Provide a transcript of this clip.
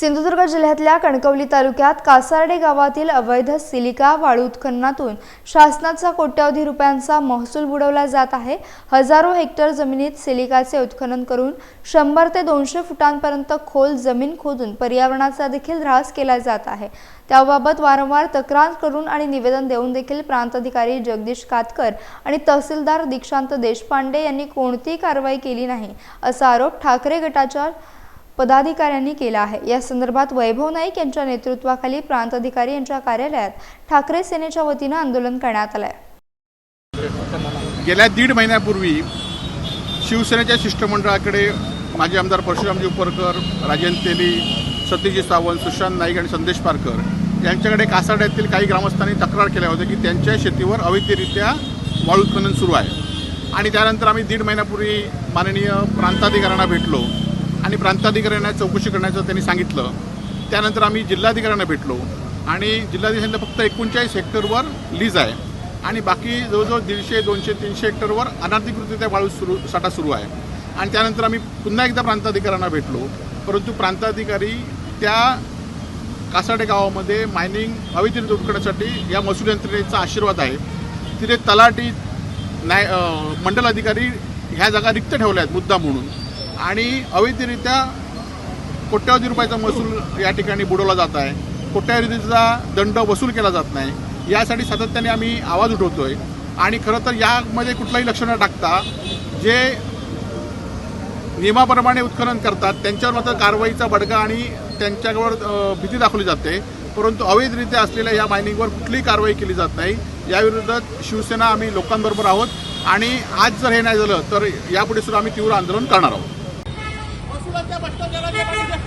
सिंधुदुर्ग जिल्ह्यातल्या कणकवली तालुक्यात कासार्डे गावातील अवैध सिलिका वाळू उत्खननातून शासनाचा कोट्यवधी रुपयांचा महसूल बुडवला जात आहे. हजारो हेक्टर जमिनीत सिलिकाचे उत्खनन करून शंभर ते दोनशे फुटांपर्यंत खोल जमीन खोदून पर्यावरणाचा देखील ऱ्हास केला जात आहे. त्याबाबत वारंवार तक्रार करून आणि निवेदन देऊन देखील प्रांताधिकारी जगदीश कातकर आणि तहसीलदार दीक्षांत देशपांडे यांनी कोणतीही कारवाई केली नाही असा आरोप ठाकरे गटाच्या पदाधिकाऱ्यांनी केला आहे. या संदर्भात वैभव नाईक यांच्या नेतृत्वाखाली प्रांत अधिकारी यांच्या कार्यालयात ठाकरे सेनेच्या वतीनं आंदोलन करण्यात आलंय. गेल्या दीड महिन्यापूर्वी शिवसेनेच्या शिष्टमंडळाकडे माजी आमदार परशुरामजी उपरकर राजेंद्र तेली सत्यजी सावंत सुशांत नाईक आणि संदेश पारकर यांच्याकडे कासाड्यातील काही ग्रामस्थांनी तक्रार केल्या होत्या की त्यांच्या शेतीवर अवैधरित्या वाळू उत्खनन सुरू आहे. आणि त्यानंतर आम्ही दीड महिन्यापूर्वी माननीय प्रांताधिकाऱ्यांना भेटलो. आणि प्रांताधिकाऱ्यांना चौकशी करण्याचं त्यांनी सांगितलं. त्यानंतर आम्ही जिल्हाधिकाऱ्यांना भेटलो. आणि जिल्हाधिकाऱ्यांना फक्त एकोणचाळीस हेक्टरवर लीज आहे. आणि बाकी जवळजवळ दीडशे दोनशे तीनशे हेक्टरवर अनधिकृतरित्या वाळू सुरू साठा सुरू आहे. आणि त्यानंतर आम्ही पुन्हा एकदा प्रांताधिकाऱ्यांना भेटलो. परंतु प्रांताधिकारी त्या कासाडे गावामध्ये मायनिंग अवैधरित्या करण्यासाठी या महसूल यंत्रणेचा आशीर्वाद आहे. तिथे तलाठी न्याय मंडल अधिकारी ह्या जागा रिक्त ठेवल्या आहेत मुद्दा म्हणून. आणि अवैधरित्या कोट्यावधी रुपयाचा महसूल या ठिकाणी बुडवला जात आहे. कोट्यावधीचा दंड वसूल केला जात नाही. यासाठी सातत्याने आम्ही आवाज उठवतो आहे आणि खरं तर यामध्ये कुठलाही लक्ष न टाकता जे नियमाप्रमाणे उत्खनन करतात त्यांच्यावर मात्र कारवाईचा बडगा आणि त्यांच्यावर भीती दाखवली जाते. परंतु अवैधरित्या असलेल्या या मायनिंगवर कुठलीही कारवाई केली जात नाही. याविरोधात शिवसेना आम्ही लोकांबरोबर आहोत. आणि आज जर हे नाही झालं तर यापुढे सुद्धा आम्ही तीव्र आंदोलन करणार आहोत.